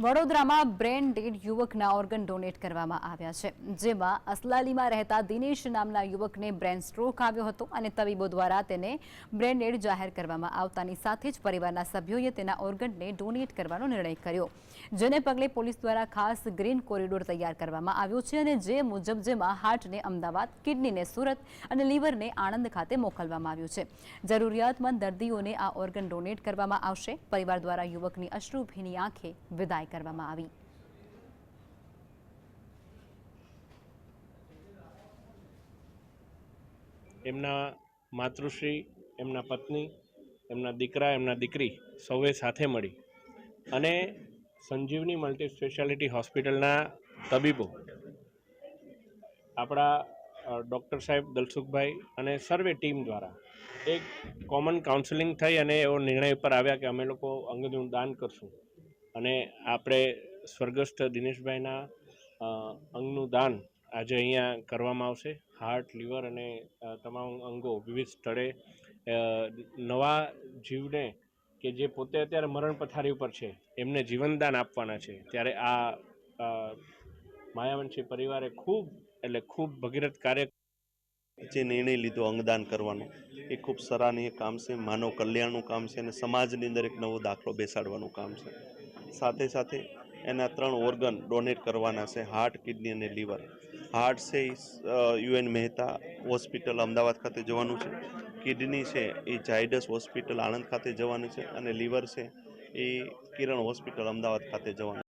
વડોદરામાં brain dead યુવકના organ donate કરવામાં આવ્યા છે, જેમાં અસલાલીમાં રહેતા દિનેશ નામના યુવકને બ્રેન સ્ટ્રોક આવ્યો હતો અને તબીબો દ્વારા તેને બ્રેન ડેડ જાહેર કરવામાં આવતાની સાથે જ પરિવારના સભ્યોએ તેના ઓર્ગનને ડોનેટ કરવાનો નિર્ણય કર્યો, જેને પગલે પોલીસ દ્વારા ખાસ ગ્રીન કોરિડોર તૈયાર કરવામાં આવ્યો છે અને જે મુજબ જેમાં હાર્ટને અમદાવાદ, કિડનીને સુરત અને લીવરને આણંદ ખાતે મોકલવામાં આવ્યું છે. જરૂરિયાતમંદ દર્દીઓને આ ઓર્ગન ડોનેટ કરવામાં આવશે. પરિવાર દ્વારા યુવકની અશ્રુભીની આંખે વિદાય. કરવામાં આવી. એમના માતૃશ્રી, એમના પત્ની, એમના દીકરા, એમના દીકરી સૌએ સાથે મળી. અને સંજીવની મલ્ટી સ્પેશિયાલિટી હોસ્પિટલના તબીબો, આપણા ડૉક્ટર સાહેબ દલસુખભાઈ અને સર્વે ટીમ દ્વારા એક કોમન કાઉન્સિલિંગ થઈ અને એવો નિર્ણય પર આવ્યા કે અમે લોકો અંગનું દાન કરશું. અને આપણે સ્વર્ગસ્થ દિનેશભાઈના અંગનું દાન આજે અહીંયા કરવામાં આવશે. હાર્ટ લીવર અને તમામ અંગો વિવિધ સ્થળે નવા જીવને કે જે પોતે અત્યારે મરણ પથારી ઉપર છે, એમને જીવનદાન આપવાના છે. ત્યારે આ માયાવંશી પરિવારે ખૂબ, એટલે ખૂબ ભગીરથ કાર્ય જે નિર્ણય લીધો અંગદાન કરવાનો, એ ખૂબ સરાહનીય કામ છે. માનવ કલ્યાણનું કામ છે અને સમાજની અંદર એક નવો દાખલો બેસાડવાનું કામ છે. સાથે સાથે એના ત્રણ ઓર્ગન ડોનેટ કરવાના છે હાર્ટ કિડની અને લીવર હાર્ટ છે યુએન મહેતા હોસ્પિટલ અમદાવાદ ખાતે જવાનું છે. કિડની છે એ ઝાયડસ હોસ્પિટલ આણંદ ખાતે જવાનું છે અને લીવર છે એ કિરણ હોસ્પિટલ અમદાવાદ ખાતે જવાનું